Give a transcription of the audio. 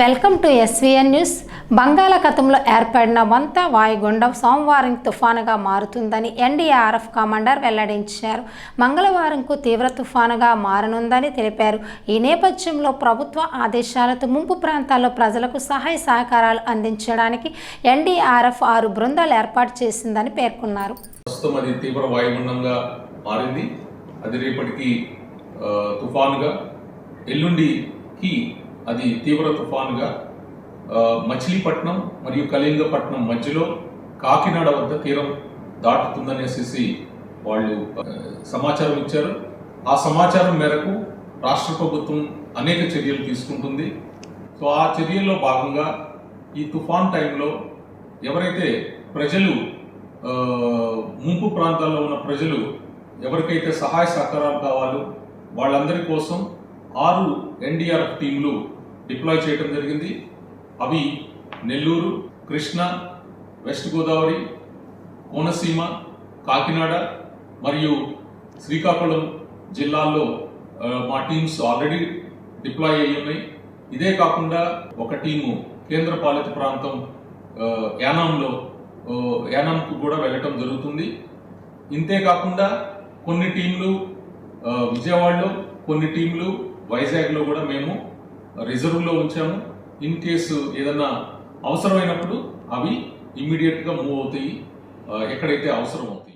Welcome to SVN news బంగాళాఖాతంలో ఏర్పడిన వంత వాయుగుండం సోమవారం తుఫానుగా మారుతుందని ఎన్డీఆర్ఎఫ్ కమాండర్ వెల్లడించారు. మంగళవారంకు తీవ్ర తుఫానుగా మారనుందని తెలిపారు. ఈ నేపథ్యంలో ప్రభుత్వ ఆదేశాలతో ముంపు ప్రాంతాల్లో ప్రజలకు సహాయ సహకారాలు అందించడానికి ఎన్డీఆర్ఎఫ్ ఆరు బృందాలు ఏర్పాటు చేసిందని పేర్కొన్నారు. ప్రస్తుతం అది తీవ్ర వాయుగుండంగా మారింది. అది రేపటికి తుఫానుగా ఎల్లుండికి అది తీవ్ర తుఫాన్గా మచిలీపట్నం మరియు కళింగపట్నం మధ్యలో కాకినాడ వద్ద తీరం దాటుతుందనేసి వాళ్ళు సమాచారం ఇచ్చారు. ఆ సమాచారం మేరకు రాష్ట్ర ప్రభుత్వం అనేక చర్యలు తీసుకుంటుంది. సో ఆ చర్యల్లో భాగంగా ఈ తుఫాన్ టైంలో ఎవరైతే ప్రజలు ముంపు ప్రాంతాల్లో ఉన్న ప్రజలు ఎవరికైతే సహాయ సహకారాలు కావాలో వాళ్ళందరి కోసం ఆరు ఎన్డీఆర్ఎఫ్ టీంలు డిప్లాయ్ చేయడం జరిగింది. అవి నెల్లూరు కృష్ణా వెస్ట్ గోదావరి కోనసీమ కాకినాడ మరియు శ్రీకాకుళం జిల్లాల్లో మా టీమ్స్ ఆల్రెడీ డిప్లాయ్ అయ్యి ఉన్నాయి. ఇదే కాకుండా ఒక టీము కేంద్ర పాలిత ప్రాంతం యానాంలో యానాంకు కూడా వెళ్ళటం జరుగుతుంది. ఇంతే కాకుండా కొన్ని టీంలు విజయవాడలో కొన్ని టీంలు వైజాగ్లో కూడా మేము రిజర్వ్లో ఉంచాము. ఇన్ కేసు ఏదన్నా అవసరమైనప్పుడు అవి ఇమ్మీడియట్గా మూవ్ అవుతాయి. ఎక్కడైతే అవసరం అవుతాయి.